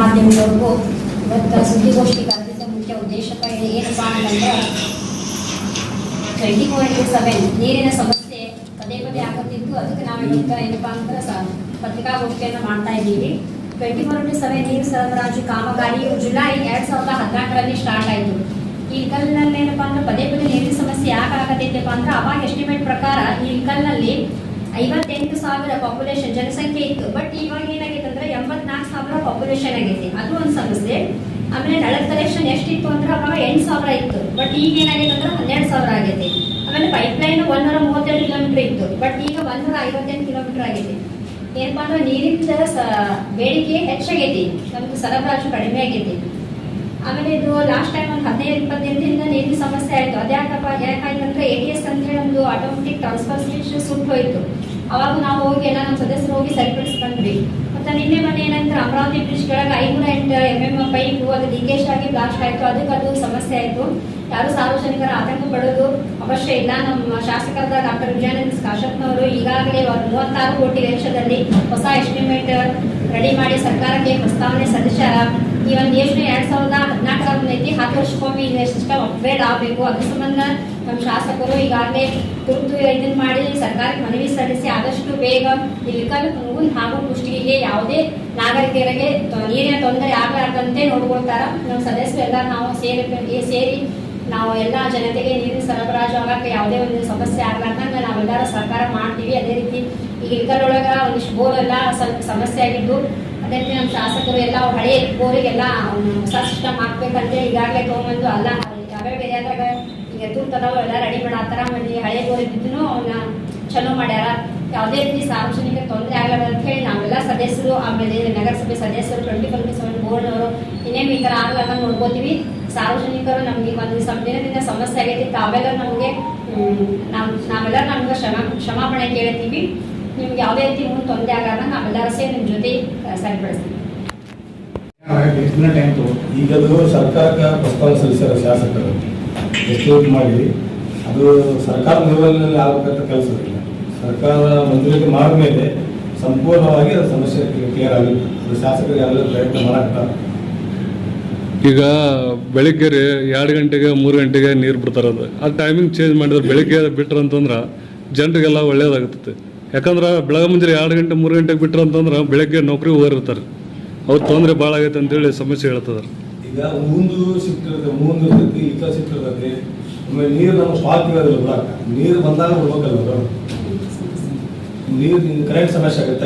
ಮಾಧ್ಯಮದವ್ರಿಗೂ ಇವತ್ತು ಸುದ್ದಿಗೋಷ್ಠಿಗಾಗಿ ಮುಖ್ಯ ಉದ್ದೇಶಕ ಏನಪ್ಪ ಅಂತಂದ್ರೆ ಟ್ವೆಂಟಿ ಫೋರ್ ಇಂಟು ಸೆವೆನ್ ನೀರಿನ ಸಮಸ್ಯೆ ಪದೇ ಪದೇ ಆಗುತ್ತಿದ್ದು ಅದಕ್ಕೆ ನಾವು ಈಗ ಏನಪ್ಪ ಅಂದ್ರೆ ಪತ್ರಿಕಾಗೋಷ್ಠಿಯನ್ನು ಮಾಡ್ತಾ ಇದ್ದೀವಿ. ಟ್ವೆಂಟಿ ಫೋರ್ ಇಂಟು ಸೆವೆನ್ ನೀರು ಸರಬರಾಜು ಕಾಮಗಾರಿಯು ಜುಲೈ ಎರಡ್ ಸಾವಿರದ ಹದಿನಾಲ್ಕರಲ್ಲಿ ಸ್ಟಾರ್ಟ್ ಆಯಿತು. ಈ ಕಲ್ಲಿನಲ್ಲಿ ಏನಪ್ಪಾ ಅಂದ್ರೆ ಪದೇ ಪದೇ ನೀರಿನ ಸಮಸ್ಯೆ ಯಾಕೆ ಆಗತೈತಪ್ಪ ಅಂದ್ರೆ ಅವಾಗ ಎಸ್ಟಿಮೇಟ್ ಪ್ರಕಾರ ಈ ಕಲ್ಲಿನಲ್ಲಿ ಐವತ್ತೆಂಟು ಸಾವಿರ ಪಾಪ್ಯುಲೇಷನ್ ಜನಸಂಖ್ಯೆ ಇತ್ತು. ಬಟ್ ಇವಾಗ ಎಂಬತ್ನಾಲ್ಕು ಸಾವಿರ ಪಾಪ್ಯುಲೇಷನ್ ಆಗೈತಿ. ಅದು ಒಂದು ಸಮಸ್ಯೆ. ಆಮೇಲೆ ನಳದ ಕಲೆಕ್ಷನ್ ಎಷ್ಟಿತ್ತು ಅಂದ್ರೆ ಅವಾಗ ಎಂಟು ಸಾವಿರ ಇತ್ತು. ಬಟ್ ಈಗ ಏನಾಗೈತೆ ಅಂದ್ರೆ ಹನ್ನೆರಡು ಸಾವಿರ ಆಗೈತಿ. ಆಮೇಲೆ ಪೈಪ್ ಲೈನ್ ಒಂದೂರ ಮೂವತ್ತೆರಡು ಕಿಲೋಮೀಟರ್ ಇತ್ತು. ಬಟ್ ಈಗ ಒಂದೂರ ಐವತ್ತೆಂಟು ಕಿಲೋಮೀಟರ್ ಆಗೈತಿ. ಏನಪ್ಪಾ ಅಂದ್ರೆ ನೀರಿನ ಬೇಡಿಕೆ ಹೆಚ್ಚಾಗೈತಿ. ನಮ್ಗೆ ಸರಬರಾಜು ಕಡಿಮೆ ಆಗೈತಿ. ಆಮೇಲೆ ಇದು ಲಾಸ್ಟ್ ಟೈಮ್ ಒಂದು ಹದಿನೈದು ಇಪ್ಪತ್ತು ದಿನದಿಂದ ನೀರಿನ ಸಮಸ್ಯೆ ಆಯಿತು. ಅದ್ಯಾಕಪ್ಪ? ಯಾಕಾಯ್ತು ಅಂದ್ರೆ ಎ ಟಿ ಎಸ್ ಹೇಳಿ ಒಂದು ಆಟೋಮೆಟಿಕ್ ಟ್ರಾನ್ಸ್ಫರ್ ಸ್ಟೇಷನ್ ಸುಟ್ಟು ಹೋಯ್ತು. ಅವಾಗ ನಾವು ಹೋಗಿ ಎಲ್ಲ ನಮ್ಮ ಸದಸ್ಯರು ಹೋಗಿ ಸರಿಪಡಿಸ್ಕೊಂಡ್ವಿ ಮತ್ತೆ ನಿನ್ನೆ ಮೊನ್ನೆ ಏನಂದ್ರೆ ಅಮರಾವತಿ ಬ್ರಿಡ್ಜ್ ಕೆಳಗೆ ಐನೂರ ಎಂಟು ಎಂ ಎಂ ಪೈಪು ಅದು ಲೀಕೇಜ್ ಆಗಿ ಬ್ಲಾಸ್ಟ್ ಆಯಿತು, ಅದಕ್ಕೆ ಅದು ಸಮಸ್ಯೆ ಆಯ್ತು. ಯಾರು ಸಾರ್ವಜನಿಕರ ಆತಂಕ ಪಡೋದು ಅವಶ್ಯ ಇಲ್ಲ. ನಮ್ಮ ಶಾಸಕರಾದ ಡಾಕ್ಟರ್ ವಿಜಯಾನಂದ ಕಾಶಪ್ಪನವರು ಈಗಾಗಲೇ ಮೂವತ್ತಾರು ಕೋಟಿ ವೆಚ್ಚದಲ್ಲಿ ಹೊಸ ಎಸ್ಟಿಮೇಟ್ ರೆಡಿ ಮಾಡಿ ಸರ್ಕಾರಕ್ಕೆ ಪ್ರಸ್ತಾವನೆ ಸಲ್ಲಿಸ್ಯಾರ. ಈ ಒಂದು ಯೋಜನೆ ಎರಡ್ ಸಾವಿರದ ಹದಿನಾಲ್ಕರ ಐತಿ ಹತ್ತು ವರ್ಷಕ್ಕೊಮ್ಮೆ ಸಿಸ್ಟಮ್ ಅಪ್ಗ್ರೇಡ್ ಆಗಬೇಕು. ಅದ್ರ ಸಂಬಂಧ ನಮ್ಮ ಶಾಸಕರು ಈಗಾಗಲೇ ತುರ್ತು ಇದನ್ನ ಮಾಡಿ ಸರ್ಕಾರಕ್ಕೆ ಮನವಿ ಸಲ್ಲಿಸಿ ಆದಷ್ಟು ಬೇಗ ಇಲ್ಕಲ್ ಮುಂದೆ ಹಾಗೂ ಕುಷ್ಟಗಿಗೆ ಯಾವುದೇ ನಾಗರಿಕರಿಗೆ ನೀರಿನ ತೊಂದರೆ ಆಗಲಾರ್ದಂತೆ ನೋಡ್ಕೊಳ್ತಾರ. ನಮ್ಮ ಸದಸ್ಯರೆಲ್ಲ ನಾವು ಸೇರಿ ಸೇರಿ ನಾವು ಎಲ್ಲ ಜನತೆಗೆ ನೀರಿನ ಸರಬರಾಜು ಆಗಕ್ಕೆ ಯಾವುದೇ ಒಂದು ಸಮಸ್ಯೆ ಆಗ್ಲಾರ್ದಂಗ ನಾವೆಲ್ಲರೂ ಸರ್ಕಾರ ಮಾಡ್ತೀವಿ. ಅದೇ ರೀತಿ ಈಗ ಇಲ್ಕಲ್ಲೊಳಗ ಒಂದಿಷ್ಟು ಬೋರ್ ಎಲ್ಲ ಸ್ವಲ್ಪ ಸಮಸ್ಯೆ ಆಗಿದ್ದು, ಅದೇ ರೀತಿ ನಮ್ಮ ಶಾಸಕರು ಎಲ್ಲ ಹಳೆ ಬೋರಿಗೆಲ್ಲ ಹೊಸ ಸಿಸ್ಟಮ್ ಹಾಕ್ಬೇಕಂತೆ ಈಗಾಗಲೇ ತಗೊಂಬಂದು ಅಲ್ಲ. ಯಾವ್ಯಾವ ಏರಿಯಾದಾಗ ಈಗ ತೂರ್ತದಾವ ಎಲ್ಲ ರೆಡಿ ಮಾಡತ್ತಾರ ಮಂದಿ ಹಳೆ ಬೋರಿ ಇದ್ದಿದ್ದು ಅವನ್ನ ಚಲೋ ಮಾಡ್ಯಾರ. ಯಾವುದೇ ರೀತಿ ಸಾರ್ವಜನಿಕ ತೊಂದರೆ ಆಗಲ್ಲ ಅಂತ ಹೇಳಿ ನಾವೆಲ್ಲ ಸದಸ್ಯರು, ಆಮೇಲೆ ನಗರಸಭೆ ಸದಸ್ಯರು, ಟ್ವೆಂಟಿ ಫೋರ್ ಸೆವೆನ್ ಬೋರ್ಡ್ ಅವರು ಇನ್ನೇನು ಈ ಥರ ಆಗಲ್ಲ ನೋಡ್ಕೋತೀವಿ. ಸಾರ್ವಜನಿಕರು ನಮ್ಗೆ ಒಂದು ಸಮ ದಿನದಿಂದ ಸಮಸ್ಯೆ ಆಗೈತಿ. ತಾವೆಲ್ಲ ನಮಗೆ ನಾವು ನಾವೆಲ್ಲ ನಮ್ಗೆ ಕ್ಷಮ, ಕ್ಷಮಾಪಣೆ ಕೇಳ್ತೀವಿ. ನಿಮ್ಗೆ ಯಾವುದೇ ರೀತಿ ಮುಂದೆ ತೊಂದರೆ ಆಗಲ್ಲ, ನಾವೆಲ್ಲರೂ ಸೇರಿ ನಿಮ್ಮ ಜೊತೆ ಸರಿಪಡಿಸ್ತೀವಿ. ಈಗ ಅದು ಸರ್ಕಾರಕ್ಕೆ ಪ್ರಸ್ತಾವ ಸಲ್ಲಿಸ್ಯಾರ ಶಾಸಕರು. ಎಸ್ಟಿಮೇಟ್ ಮಾಡಿ, ಅದು ಸರ್ಕಾರ ನಿರ್ವಹಣೆಯಲ್ಲಿ ಆಗಬೇಕಂತ ಕೆಲಸ ಇಲ್ಲ. ಸರ್ಕಾರ ಮಂಜೂರಾತಿ ಮಾಡಿದ ಮೇಲೆ ಸಂಪೂರ್ಣವಾಗಿ ಅದು ಸಮಸ್ಯೆ ಕ್ಲಿಯರ್ ಆಗುತ್ತೆ. ಅದು ಶಾಸಕರು ಎಲ್ಲ ಪ್ರಯತ್ನ ಮಾಡಾಕ್ತಾರೆ ಈಗ ಬೆಳಿಗ್ಗೆ ರೀ ಎರಡು ಗಂಟೆಗೆ, ಮೂರು ಗಂಟೆಗೆ ನೀರು ಬಿಡ್ತಾರೆ ಅದು. ಆ ಟೈಮಿಂಗ್ ಚೇಂಜ್ ಮಾಡಿದ್ರೆ ಬೆಳಿಗ್ಗೆ ಬಿಟ್ರೆ ಅಂತಂದ್ರೆ ಜನರಿಗೆಲ್ಲ ಒಳ್ಳೇದಾಗುತ್ತೆ. ಯಾಕಂದ್ರೆ ಬೆಳಗ್ಗೆ ಮುಂಜಾನೆ ಎರಡು ಗಂಟೆ, ಮೂರು ಗಂಟೆಗೆ ಬಿಟ್ರೆ ಅಂತಂದ್ರೆ ಬೆಳಗ್ಗೆ ನೌಕರಿ ಹೋಗಿರ್ತಾರೆ. ಅವ್ರ ತೊಂದರೆ ಭಾಳ ಆಗೈತೆ ಅಂತೇಳಿ ಸಮಸ್ಯೆ ಹೇಳ್ತದ ನೀರು ಕರೆಂಟ್ ಸಮಸ್ಯೆ ಆಗುತ್ತೆ.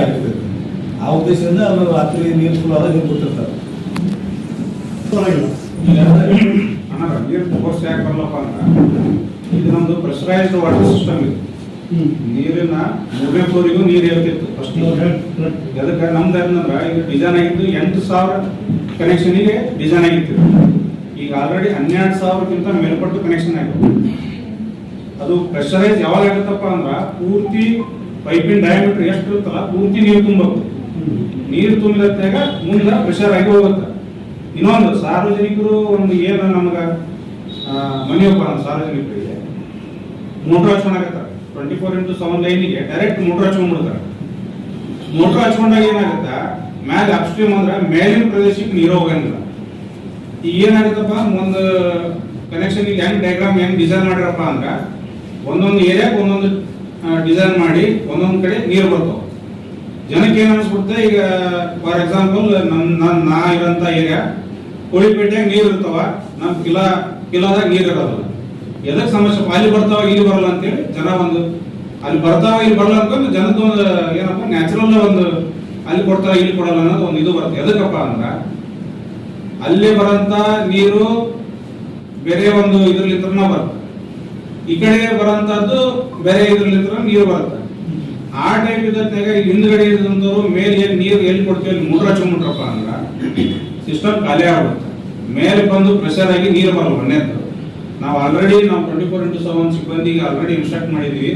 ಆಗಿರ್ತದೆ. ಆ ಉದ್ದೇಶದಿಂದ ಅವರು ರಾತ್ರಿ ನೀರು ಫುಲ್ ಆದಾಗ ಹಿಂಗೆ ಕೊಟ್ಟಿರ್ತಾರೆ. ನೀರು ಫೋರ್ಸ್ ಯಾಕೆ ಬರಲ್ಲಪ್ಪ ಅಂದ್ರೆ ಇದು ನಮ್ದು ಪ್ರೆಷರೈಸ್ಡ್ ವಾಟರ್ ಸಿಸ್ಟಮ್ ಇದು. ನೀರಿನ ಮೂರನೇ ಫ್ಲೋರಿಗೂ ನೀರು ಹೇಳ್ತಿತ್ತು ಫಸ್ಟ್ ಅದಕ್ಕೆ ನಮ್ದು ಏನಂದ್ರೆ ಇದು ಡಿಸೈನ್ ಆಗಿತ್ತು ಎಂಟು ಸಾವಿರ ಕನೆಕ್ಷನಿಗೆ ಡಿಸೈನ್ ಆಗಿತ್ತು. ಈಗ ಆಲ್ರೆಡಿ ಹನ್ನೆರಡು ಸಾವಿರಕ್ಕಿಂತ ಮೇಲ್ಪಟ್ಟು ಕನೆಕ್ಷನ್ ಆಗಿದೆ ಅದು ಪ್ರೆಷರೈಸ್ ಯಾವಾಗ ಆಗುತ್ತಪ್ಪ ಅಂದ್ರೆ ಪೂರ್ತಿ ಪೈಪಿನ ಡಯಾಮೀಟರ್ ಎಷ್ಟು ಇರುತ್ತಲ್ಲ ಪೂರ್ತಿ ನೀರು ತುಂಬಬೇಕು ನೀರು ತುಂಬಿದಾಗ ಮುಂದೆ ಆಗಿ ಹೋಗುತ್ತೆ. ಇನ್ನೊಂದು, ಸಾರ್ವಜನಿಕರು ಒಂದು ಏನು ನಮ್ಗೆ ಮನೆಯಪ್ಪ ಸಾರ್ವಜನಿಕರಿಗೆ ಮೋಟ್ರ್ ಹಚ್ಕೊಂಡಾಗತ್ತಾರೆ ಟ್ವೆಂಟಿ ಫೋರ್ ಇಂಟು ಸೆವೆನ್ ಲೈನಿಗೆ ಡೈರೆಕ್ಟ್ ಮೋಟ್ರ್ ಹಚ್ಕೊಂಡ್ಬಿಡ್ತಾರೆ. ಮೋಟ್ರ್ ಹಚ್ಕೊಂಡಾಗ ಏನಾಗುತ್ತೆ? ಮ್ಯಾಲ ಅಪ್ಸ್ಟ್ರೀಮ್ ಅಂದ್ರೆ ಮೇಲಿನ ಪ್ರದೇಶಕ್ಕೆ ನೀರು ಹೋಗಂಗಿಲ್ಲ. ಈಗ ಏನಾಗುತ್ತಪ್ಪ? ಒಂದು ಕನೆಕ್ಷನ್ ಇಲ್ಲಿ ಹೆಂಗ್ ಡಯಾಗ್ರಾಮ್ ಹೆಂಗ್ ಡಿಸೈನ್ ಮಾಡಿರಪ್ಪ ಅಂದ್ರೆ ಒಂದೊಂದು ಏರಿಯಾಗ ಒಂದೊಂದು ಡಿಸೈನ್ ಮಾಡಿ ಒಂದೊಂದು ಕಡೆ ನೀರು ಬರ್ತಾವ ಜನಕ್ಕೆ ಏನ್ ಅನ್ಸ್ಬಿಡುತ್ತೆ ಈಗ ಫಾರ್ ಎಕ್ಸಾಂಪಲ್ ನಮ್ ನಾ ಇರೋಂಥ ಏರಿಯಾ ಕೋಳಿಪೇಟೆಯಾಗ ನೀರು ಇರ್ತಾವ. ನಮ್ ಕಿಲಾ, ಕಿಲಾದಾಗ ನೀರು ಇರೋದಿಲ್ಲ. ಎದಕ್ ಸಮಸ್ಯೆ? ಅಲ್ಲಿ ಬರ್ತಾವ, ಇಲ್ಲಿ ಬರಲ್ಲ ಅಂತೇಳಿ ಜನ ಒಂದು ಅಲ್ಲಿ ಬರ್ತಾವ, ಇಲ್ಲಿ ಬರಲ್ಲ ಅನ್ಕೊಂಡು ಜನದ ಒಂದು, ಏನಪ್ಪ ನ್ಯಾಚುರಲ್ ಒಂದು ಅಲ್ಲಿ ಕೊಡ್ತಾರ, ಇಲ್ಲಿ ಕೊಡಲ್ಲ ಅನ್ನೋದು ಒಂದು ಇದು ಬರುತ್ತೆ. ಎದಕ್ಕಪ್ಪ ಅಂದ್ರ, ಅಲ್ಲಿ ಬರಂತ ನೀರು ಬೇರೆ ಒಂದು ಇದ್ರಲ್ಲಿ ಬರುತ್ತೆ. ಈ ಕಡೆ ಬರೋಂಥದ್ದು ಬೇರೆ ಇದ್ರಲ್ಲಿಂತ್ರ ನೀರು ಬರುತ್ತೆ. ಆ ಟೈಪ್ ಇದ್ದಾಗ ಹಿಂದ್ಗಡೆ ಇದ್ದಂಥವ್ರು ಮೇಲೆ ನೀರು ಎಲ್ಲಿ ಕೊಡ್ತೀವಿ ಅಲ್ಲಿ ಮೋಟ್ರ್ ಅಂದ್ರೆ ಸಿಸ್ಟಮ್ ಖಾಲಿ ಆಗುತ್ತೆ ಮೇಲೆ ಬಂದು ಪ್ರೆಷರ್ ಆಗಿ ನೀರು ಬರಲ್ಲ ಮನೆಯದ್ದು ನಾವು ಆಲ್ರೆಡಿ ನಾವು ಟ್ವೆಂಟಿ ಫೋರ್ ಇಂಟು ಸೆವೆನ್ ಸಿಬ್ಬಂದಿಗೆ ಆಲ್ರೆಡಿ ಇನ್ಸ್ಟ್ರಕ್ಟ್ ಮಾಡಿದ್ವಿ.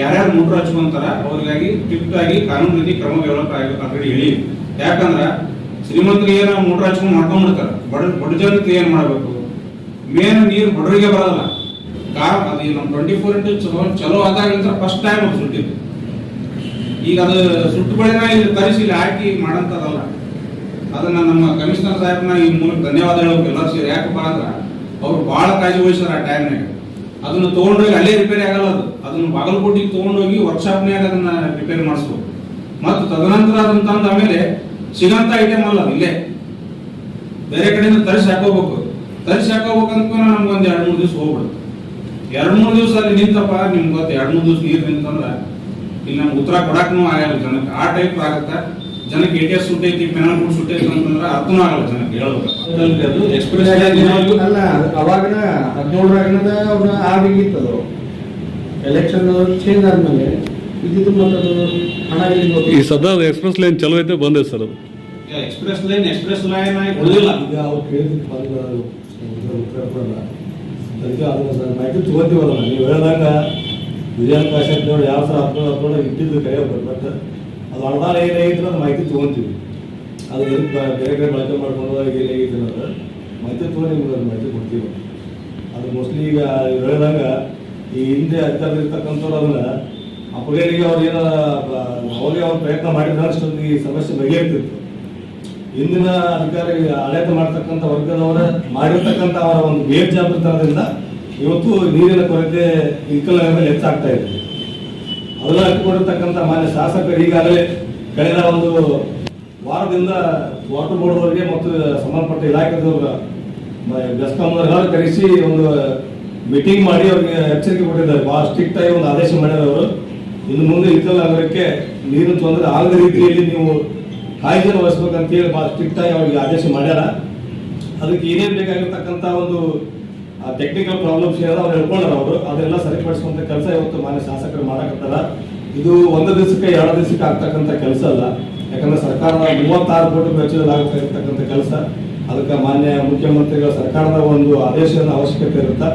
ಯಾರ್ಯಾರು ಮೋಟ್ರ್ ಹಚ್ಕೊಂತಾರ ಅವ್ರಿಗಾಗಿ ಸ್ಟ್ರಿಕ್ಟ್ ಆಗಿ ಕಾನೂನು ರೀತಿ ಕ್ರಮ ಡೆವಲಪ್ ಆಲ್ರೆಡಿ ಹೇಳಿ ಯಾಕಂದ್ರ ಶ್ರೀಮಂತರಿಗೆ ಏನೋ ಮೋಟ್ರ್ ಹಚ್ಕೊಂಡು ಮಾಡ್ಕೊಂಡ್ಬಿಡ್ತಾರೆ. ಬಡ ಬಡ ಜನಕ್ಕೆ ಏನ್ ಮಾಡಬೇಕು? ಮೇನ್ ನೀರು ಬಡವರಿಗೆ ಬರಲ್ಲ. ಕಾರ್ ಅದು ನಮ್ಮ ಟ್ವೆಂಟಿ ಫೋರ್ ಇಂಟು ಚಲೋ ಆದಾಗ ಫಸ್ಟ್ ಟೈಮ್ ಸುಟ್ಟಿದ್ದು. ಈಗ ಅದು ಸುಟ್ಟು ಬಳಿನ ಇಲ್ಲಿ ತರಿಸಿ ಇಲ್ಲಿ ಹಾಕಿ ಮಾಡಂತದಲ್ಲ. ಅದನ್ನ ನಮ್ಮ ಕಮಿಷನರ್ ಸಾಹೇಬ್ನ ಈ ಮೂಲಕ ಧನ್ಯವಾದ ಹೇಳಬೇಕು ಎಲ್ಲ ಸೇರಿ. ಯಾಕಪ್ಪ ಅಂದ್ರೆ ಅವ್ರು ಬಹಳ ಕಾಳಜಿ ವಹಿಸ್ಯಾರ ಆ ಟೈಮ್ನಾಗ ಅದನ್ನ ತಗೊಂಡೋಗಿ ಅಲ್ಲೇ ರಿಪೇರಿ ಆಗಲ್ಲ ಅದು. ಅದನ್ನ ಬಾಗಲಕೋಟಿಗೆ ತಗೊಂಡೋಗಿ ವರ್ಕ್ಶಾಪ್ನಾಗ ಅದನ್ನ ರಿಪೇರಿ ಮಾಡಿಸ್ಬೇಕು ಮತ್ತು ತದನಂತರ ಅದನ್ನ ತಂದ ಆಮೇಲೆ ಸಿಗಂತ ಐಟಮ್ ಅಲ್ಲ ಇಲ್ಲೇ. ಬೇರೆ ಕಡೆಯಿಂದ ತರಿಸಿ ಹಾಕೋಬೇಕು. ತರಿಸಿ ಹಾಕೋಬೇಕು ನಮ್ಗೊಂದು ಎರಡು ಮೂರು ದಿವಸ ಹೋಗ್ಬಿಡುತ್ತೆ. ಎರಡು ಮೂರು ದಿವಸ ಅಲ್ಲಿ ನಿಂತಪ್ಪ, ನಿಮ್ಗೆ ಗೊತ್ತು ಎರಡು ಮೂರು ದಿವಸ ನೀರು ನಿಂತಂದ್ರ ಇಲ್ಲಿ ನಮ್ಗೆ ಉತ್ತರ ಕೊಡಕ್ಕೂ ಆಗಲ್ಲ ಜನಕ್ಕೆ. ಆ ಟೈಪ್ ಆಗುತ್ತೆ. ಜನಕ್ಕೆ ಎ ಟಿ ಎಸ್ ಸುಟ್ಟೈತಿ ಪೆನಲ್ ಕೂಡ ಸುಟ್ಟೈತಿ ಅಂತಂದ್ರೆ ಅರ್ಥನೂ ಆಗಲ್ಲ ಜನಕ್ಕೆ ಹೇಳ್ಬೇಕು. ಅದು ಎಕ್ಸ್ಪ್ರೆಸ್ ಅಲ್ಲ ಅವಾಗಿನ ಹದಿನೇಳರಾಗಿನದ ಅವ್ರ ಆಗಿತ್ತದು ಎಲೆಕ್ಷನ್ ಚೇಂಜ್ ಆದ್ಮೇಲೆ ಇದ್ದಿದ್ದು ಅದು ಹಣ ಈ ಸದಾ ಸದ್ಯ ಎಕ್ಸ್ಪ್ರೆಸ್ ಲೈನ್ ಚಲೋ ಐತೆ ಬಂದೆ ಸರ್ ಅದು. ಎಕ್ಸ್ಪ್ರೆಸ್ ಲೈನ್ ಎಕ್ಸ್ಪ್ರೆಸ್ ಲೈನ್ ಆಗಿ ಉಳಿದಿಲ್ಲ ಈಗ ಅವ್ರು ಕೇಳಿದ ಬಂದ ಉತ್ತರ ಕೊಡಲ್ಲ. ಅದಕ್ಕೆ ಅದನ್ನ ಮಾಹಿತಿ ತಗೋತೀವಲ್ಲ ನೀವು ಹೇಳ್ದಂಗ ನೋಡಿ ಯಾವ ಸಲ ಹತ್ತೋಳು ಹತ್ತೋಳು ಕೈ ಬಟ್ ಅದು ಅನುದಾನ ಏನಾಗಿತ್ತು ಅದು ಮಾಹಿತಿ ತೊಗೊಂತೀವಿ. ಅದು ಬ- ಬೇರೆ ಕಡೆ ಬಳಕೆ ಮಾಡ್ಕೊಂಡು ಏನಾಗಿತ್ತು ಅನ್ನೋದು ಮಾಹಿತಿ ತೊಗೊಂಡು ನಿಮ್ಗೆ ಅದು ಮಾಹಿತಿ ಕೊಡ್ತೀವಿ. ಅದು ಮೋಸ್ಟ್ಲಿ ಈಗ ಹೇಳಿದಾಗ ಈ ಹಿಂದೆ ಅಧಿಕಾರದಲ್ಲಿರ್ತಕ್ಕಂಥವ್ರು ಅದನ್ನ ಅಪಗೇರಿಗೆ ಅವ್ರು ಏನೋ, ಅವ್ರಿಗೆ ಅವ್ರು ಪ್ರಯತ್ನ ಮಾಡಿದ್ರೆ ಅಷ್ಟೊಂದು ಈ ಸಮಸ್ಯೆ ಬಗೆಹರ್ತಿತ್ತು. ಇಂದಿನ ಅಧಿಕಾರಿ ಆಡಳಿತ ಮಾಡ್ತಕ್ಕಂಥ ವರ್ಗದವರ ಮಾಡಿರ್ತಕ್ಕಂಥ ಅವರ ಒಂದು ಬೇಜಾಬ್ರತನದಿಂದ ಇವತ್ತು ನೀರಿನ ಕೊರತೆ ಇಕ್ಕಲ ಮೇಲೆ ಹೆಚ್ಚಾಗ್ತಾ ಇದೆ. ಅದನ್ನ ಹಚ್ಕೊಂಡಿರ್ತಕ್ಕಂಥ ಮಾನ್ಯ ಶಾಸಕರು ಈಗಾಗಲೇ ಕಳೆದ ಒಂದು ವಾರದಿಂದ ವಾಟರ್ ಬೋರ್ಡ್ ಅವರಿಗೆ ಮತ್ತು ಸಂಬಂಧಪಟ್ಟ ಇಲಾಖೆದವ್ರ ಬೆಸ್ಕಾಂನವರೆಲ್ಲ ಕರೆಸಿ ಒಂದು ಮೀಟಿಂಗ್ ಮಾಡಿ ಅವ್ರಿಗೆ ಎಚ್ಚರಿಕೆ ಕೊಟ್ಟಿದ್ದಾರೆ. ಬಹಳ ಸ್ಟ್ರಿಕ್ಟ್ ಆಗಿ ಒಂದು ಆದೇಶ ಮಾಡಿದವರು ಇನ್ನು ಮುಂದೆ ಇಕ್ಕಲ ನಗರಕ್ಕೆ ನೀರಿನ ತೊಂದರೆ ಆಗದ ರೀತಿಯಲ್ಲಿ ನೀವು ಕಾಯ್ದೆ ವಹಿಸ್ಬೇಕಂತ ಹೇಳಿ ಬಹಳ ಸ್ಟ್ರಿಕ್ಟ್ ಆಗಿ ಅವ್ರಿಗೆ ಆದೇಶ ಮಾಡ್ಯಾರ. ಅದಕ್ಕೆ ಏನೇನು ಬೇಕಾಗಿರ್ತಕ್ಕಂಥ ಒಂದು ಟೆಕ್ನಿಕಲ್ ಪ್ರಾಬ್ಲಮ್ಸ್ ಏನಾದ್ರು ಅವ್ರು ಹೇಳ್ಕೊಂಡಾರ ಅವರು ಅದೆಲ್ಲ ಸರಿಪಡಿಸುವಂತ ಕೆಲಸ ಇವತ್ತು ಮಾನ್ಯ ಶಾಸಕರು ಮಾಡಕತ್ತಾರ. ಇದು ಒಂದು ದಿವಸಕ್ಕೆ ಎರಡು ದಿವಸಕ್ಕೆ ಆಗ್ತಕ್ಕಂಥ ಕೆಲಸ ಅಲ್ಲ. ಯಾಕಂದ್ರೆ ಸರ್ಕಾರದ ಮೂವತ್ತಾರು ಕೋಟಿ ವೆಚ್ಚದಲ್ಲಿ ಇರ್ತಕ್ಕಂಥ ಕೆಲಸ. ಅದಕ್ಕೆ ಮಾನ್ಯ ಮುಖ್ಯಮಂತ್ರಿಗಳ ಸರ್ಕಾರದ ಒಂದು ಆದೇಶದ ಅವಶ್ಯಕತೆ ಇರುತ್ತೆ.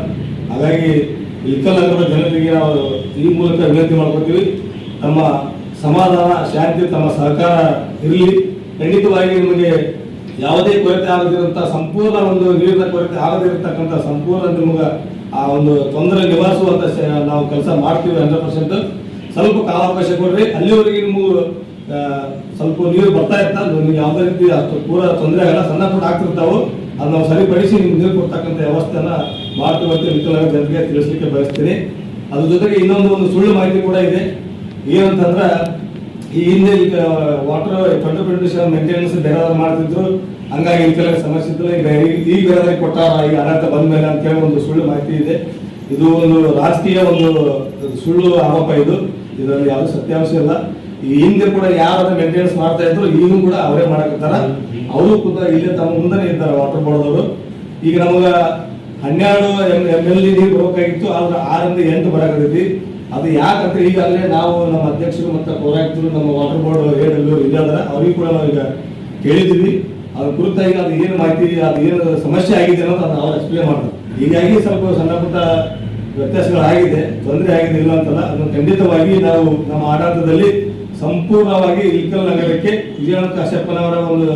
ಹಾಗಾಗಿ ಇಲ್ಕಲ್ ಜನರಿಗೆ ನಾವು ಈ ಮೂಲಕ ವಿನಂತಿ ಮಾಡ್ಕೊತೀವಿ. ತಮ್ಮ ಸಮಾಧಾನ, ಶಾಂತಿ, ತಮ್ಮ ಸಹಕಾರ ಇರಲಿ. ಖಂಡಿತವಾಗಿ ನಿಮಗೆ ಯಾವುದೇ ಕೊರತೆ ಆಗದಿರಂತ ಸಂಪೂರ್ಣ ಒಂದು ನೀರಿನ ಕೊರತೆ ಆಗದಿರತಕ್ಕಂಥ ಸಂಪೂರ್ಣ ನಿಮಗೆ ಆ ಒಂದು ತೊಂದರೆ ನಿವಾರಿಸುವಂತ ನಾವು ಕೆಲಸ ಮಾಡ್ತೀವಿ ಹಂಡ್ರೆಡ್ ಪರ್ಸೆಂಟ್. ಸ್ವಲ್ಪ ಕಾಲಾವಕಾಶ ಕೊಡ್ರಿ. ಅಲ್ಲಿವರೆಗೆ ನಿಮಗೂ ಸ್ವಲ್ಪ ನೀರು ಬರ್ತಾ ಇರ್ತಾ ನಿಮ್ಗೆ ಯಾವುದೇ ರೀತಿ ಅಷ್ಟು ಪೂರ ತೊಂದರೆ ಆಗಲ್ಲ. ಸಣ್ಣ ಪುಟ್ಟ ಆಗ್ತಿರ್ತಾವೆ. ಅದು ನಾವು ಸರಿಪಡಿಸಿ ನಿಮ್ಗೆ ನೀರು ಕೊಡ್ತಕ್ಕಂಥ ವ್ಯವಸ್ಥೆನ ಅಂತ ವಿಕಲಾಂಗ ಜನರಿಗೆ ತಿಳಿಸ್ಲಿಕ್ಕೆ ಬಯಸ್ತೀನಿ. ಅದ್ರ ಜೊತೆಗೆ ಇನ್ನೊಂದು ಒಂದು ಸುಳ್ಳು ಮಾಹಿತಿ ಕೂಡ ಇದೆ. ಏನಂತಂದ್ರ ಈ ಹಿಂದೆ ಈಗ water twenty twenty seven maintenance ಬೇರೆ ಮಾಡ್ತಿದ್ರು ಹಂಗಾಗಿ ವಿಕಲಾಂಗ ಸಮಸ್ಯೆ ಇತ್ತು. ಈಗ ಈಗ ಬೇರೆದವ್ರಿಗೆ ಕೊಟ್ಟಾರ ಈಗ ಆಡಳಿತ ಬಂದ ಮೇಲೆ ಅಂತ ಹೇಳಿ ಒಂದು ಸುಳ್ಳು ಮಾಹಿತಿ ಇದೆ. ಇದು ಒಂದು ರಾಜಕೀಯ ಒಂದು ಸುಳ್ಳು ಆರೋಪ ಇದು. ಇದರಲ್ಲಿ ಯಾವುದು ಸತ್ಯಾಂಶ ಇಲ್ಲ. ಈ ಹಿಂದೆ ಕೂಡ ಯಾರು ಮೇಂಟೆನೆನ್ಸ್ ಮಾಡ್ತಾ ಇದ್ರು ಈಗೂ ಕೂಡ ಅವರೇ ಮಾಡಕತ್ತಾರ. ಅವರು ಕೂಡ ಇಲ್ಲೇ ತಮ್ಮ ಮುಂದೆ ಇದ್ದಾರೆ ವಾಟರ್ ಬೋರ್ಡ್ ಅವರು ಈಗ ನಮಗ ಹನ್ನೆರಡು ಎಂ ಎಂ ಎಲ್ ನೀರು ಬರಬೇಕಾಗಿತ್ತು ಆದ್ರೆ ಆರಿಂದ ಎಂಟು ಬರಾಕತ್ತೈತಿ. ಅದು ಯಾಕಂದ್ರೆ ಈಗಾಗಲೇ ನಾವು ನಮ್ಮ ಅಧ್ಯಕ್ಷರು ಮತ್ತು ಪೌರಾಯುಕ್ತರು, ನಮ್ಮ ವಾಟರ್ ಬೋರ್ಡ್ ಏನು ಇದ್ದಾರೆ ಅವ್ರಿಗೆ ಕೂಡ ನಾವು ಈಗ ಕೇಳಿದ್ದೀವಿ. ಅದ್ರ ಕುರಿತಾಗಿ ಅದು ಏನು ಮಾಹಿತಿ, ಅದು ಏನು ಸಮಸ್ಯೆ ಆಗಿದೆ ಅನ್ನೋದು ಅದನ್ನ ಅವ್ರು ಎಕ್ಸ್ಪ್ಲೇನ್ ಮಾಡ್ತಾರೆ. ಹೀಗಾಗಿ ಸ್ವಲ್ಪ ಸಣ್ಣ ಪುಟ್ಟ ವ್ಯತ್ಯಾಸಗಳಾಗಿದೆ, ತೊಂದರೆ ಆಗಿದೆ ಇಲ್ಲ ಅಂತಲ್ಲ, ಅದನ್ನು ಖಂಡಿತವಾಗಿ ನಾವು ನಮ್ಮ ಆಡಳಿತದಲ್ಲಿ ಸಂಪೂರ್ಣವಾಗಿ ಇಲ್ಕಲ್ ನಗರಕ್ಕೆ ವಿಜಯನಾಥ ಕಾಶ್ಯಪ್ಪನವರ ಒಂದು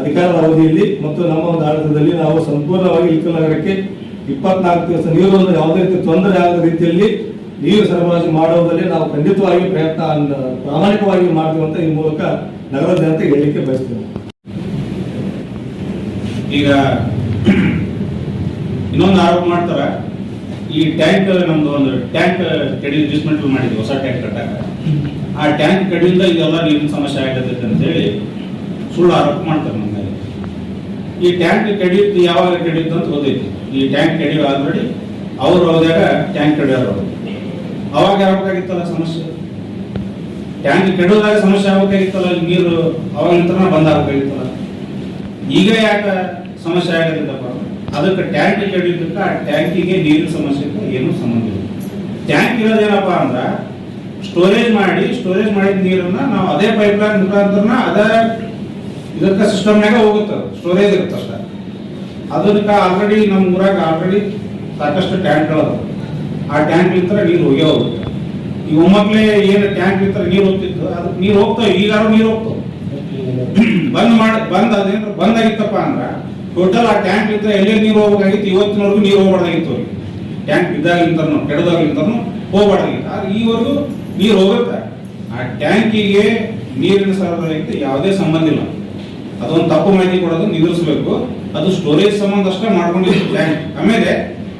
ಅಧಿಕಾರದ ಅವಧಿಯಲ್ಲಿ ಮತ್ತು ನಮ್ಮ ಒಂದು ಆಡಳಿತದಲ್ಲಿ ನಾವು ಸಂಪೂರ್ಣವಾಗಿ ಇಲ್ಕಲ್ ನಗರಕ್ಕೆ ಇಪ್ಪತ್ನಾಲ್ಕು ದಿವಸ ನೀರನ್ನು ಯಾವುದೇ ರೀತಿ ತೊಂದರೆ ಆಗದ ರೀತಿಯಲ್ಲಿ ನೀರು ಸರಬರಾಜು ಮಾಡುವುದರಲ್ಲಿ ನಾವು ಖಂಡಿತವಾಗಿ ಪ್ರಯತ್ನ ಪ್ರಾಮಾಣಿಕವಾಗಿ ಮಾಡ್ತೀವಿ ಅಂತ ಈ ಮೂಲಕ ನಗರದ ಜನತೆ ಹೇಳಲಿಕ್ಕೆ ಬಯಸ್ತೇವೆ ಈಗ ಇನ್ನೊಂದು ಆರೋಪ ಮಾಡ್ತಾರ. ಈ ಟ್ಯಾಂಕ್ ನಮ್ದು ಒಂದು ಟ್ಯಾಂಕ್ ಕಡಿ ಅಡ್ಜಸ್ಟ್ಮೆಂಟ್ ಮಾಡಿದ್ವಿ, ಹೊಸ ಟ್ಯಾಂಕ್ ಕಟ್ಟಾಕ ಆ ಟ್ಯಾಂಕ್ ಕಡಿಯಿಂದ ಇದೆಲ್ಲ ನೀರಿನ ಸಮಸ್ಯೆ ಆಗತೈತೆ ಅಂತ ಹೇಳಿ ಸುಳ್ಳು ಆರೋಪ ಮಾಡ್ತಾರೆ ಈ ಟ್ಯಾಂಕ್ ಕಡಿಯುತ್ತೆ, ಯಾವಾಗ ಕಡಿಯುತ್ತೆ ಅಂತ ಓದೈತಿ ಈ ಟ್ಯಾಂಕ್ ಕಡಿಯೋ ಆಲ್ರೆಡಿ ಅವ್ರು ಹೋದಾಗ ಟ್ಯಾಂಕ್ ಕಡಿಯೋರು. ಅವಾಗ ಯಾವಾಗಾಗಿತ್ತಲ್ಲ ಸಮಸ್ಯೆ? ಟ್ಯಾಂಕ್ ಕೆಡೋದಾಗ ಸಮಸ್ಯೆ ಆಗ್ಬೇಕಾಗಿತ್ತಲ್ಲ ನೀರು ಅವಾಗಿಂತನ ಬಂದ ಆಗಬೇಕಾಗಿತ್ತಲ್ಲ ಈಗ ಯಾಕೆ ಸಮಸ್ಯೆ ಆಗದಿಲ್ಲಪ್ಪ? ಅದಕ್ಕೆ ಟ್ಯಾಂಕ್ ಕಡಿಯೋದಕ್ಕ ಆ ಟ್ಯಾಂಕಿಗೆ ನೀರಿನ ಸಮಸ್ಯೆಗೆ ಏನೂ ಸಂಬಂಧ ಇಲ್ಲ. ಟ್ಯಾಂಕ್ ಇರೋದೇನಪ್ಪ ಅಂದ್ರ, ಸ್ಟೋರೇಜ್ ಮಾಡಿ, ಸ್ಟೋರೇಜ್ ಮಾಡಿದ ನೀರನ್ನ ನಾವು ಅದೇ ಪೈಪ್ ಲೈನ್ ಮುಖಾಂತರ ಅದೇ ಇದಕ್ಕೆ ಸಿಸ್ಟಮ್ನಾಗ ಹೋಗುತ್ತೆ, ಸ್ಟೋರೇಜ್ ಇರುತ್ತೆ ಅಷ್ಟೇ. ಅದಕ್ಕೆ ಆಲ್ರೆಡಿ ನಮ್ಮ ಊರಾಗ ಆಲ್ರೆಡಿ ಸಾಕಷ್ಟು ಟ್ಯಾಂಕ್ಗಳದ ಆ ಟ್ಯಾಂಕ್ ಇತ್ತರ ನೀರು ಹೋಗೇ ಹೋಗುತ್ತೆ. ಈ ಒಮ್ಮಕ್ಲೆ ಏನು ಟ್ಯಾಂಕ್ ಇತ್ತರ ನೀರು ಹೋಗ್ತಿತ್ತು, ಅದಕ್ಕೆ ನೀರು ಹೋಗ್ತಾವೆ ಈಗಾರು ನೀರು ಹೋಗ್ತಾವೆ. ಬಂದ್ ಮಾಡಿ, ಬಂದ್ ಅದೇನು ಬಂದ್ ಆಗಿತ್ತಪ್ಪ ಅಂದ್ರ ಟೋಟಲ್ ಆ ಟ್ಯಾಂಕ್ ಇದ್ರೆ ಎಲ್ಲೇ ನೀರು ಹೋಗ್ಬೇಕಾಗಿತ್ತು, ಇವತ್ತಿನವರೆಗೂ ನೀರು ಹೋಗ್ಬಾರ್ದಾಗಿತ್ತು ಅವ್ರಿಗೆ ಟ್ಯಾಂಕ್ ಬಿದ್ದಾಗಿಂತನೂ ಕೆಡದಾಗಿಂತನೂ ಹೋಗ್ಬಾರ್ದಾಗಿತ್ತು. ಆದ್ರೆ ಈವರೆಗೂ ನೀರು ಹೋಗುತ್ತೆ. ಆ ಟ್ಯಾಂಕಿಗೆ ನೀರಿನ ಸರಬರಾಜಿಗೆ ಯಾವುದೇ ಸಂಬಂಧ ಇಲ್ಲ. ಅದೊಂದು ತಪ್ಪು ಮಾಹಿತಿ ಕೊಡೋದು ನಿಲ್ಲಿಸಬೇಕು. ಅದು ಸ್ಟೋರೇಜ್ ಸಂಬಂಧ ಅಷ್ಟೇ ಮಾಡ್ಕೊಂಡಿದ್ದು ಟ್ಯಾಂಕ್ ಆಮೇಲೆ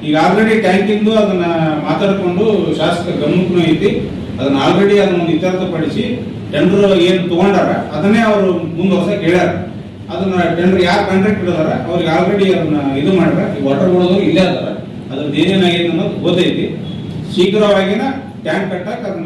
ಈಗ ಆಲ್ರೆಡಿ ಟ್ಯಾಂಕ್ ಇಂದು ಅದನ್ನ ಮಾತಾಡಿಕೊಂಡು ಶಾಸಕ ಗಮನಕ್ಕೂ ಐತಿ. ಅದನ್ನ ಆಲ್ರೆಡಿ ಅದನ್ನ ಇತ್ಯರ್ಥಪಡಿಸಿ ಟೆಂಡರ್ ಏನು ತಗೊಂಡಾರ ಅದನ್ನೇ ಅವರು ಮುಂದುವರ್ಸಕ್ ಹೇಳ್ಯಾರ ಅದನ್ನ ಟೆಂಡರ್ ಯಾರು ಕಾಂಟ್ರಾಕ್ಟ್ ಇಡದಾರ ಅವ್ರಿಗೆ ಆಲ್ರೆಡಿ ಅದನ್ನ ಇದು ಮಾಡ್ಯಾರ. ಈ ವಾಟರ್ ಬೋರ್ಡ್ ಇಲ್ಲೇ ಅದಾರ. ಅದ್ರದ್ದು ಏನೇನಾಗಿದೆ ಅನ್ನೋದು ಗೊತ್ತೈತಿ. ಶೀಘ್ರವಾಗಿನ ಟ್ಯಾಂಕ್ ಕಟ್ಟಕ್ಕೆ ಅದನ್ನ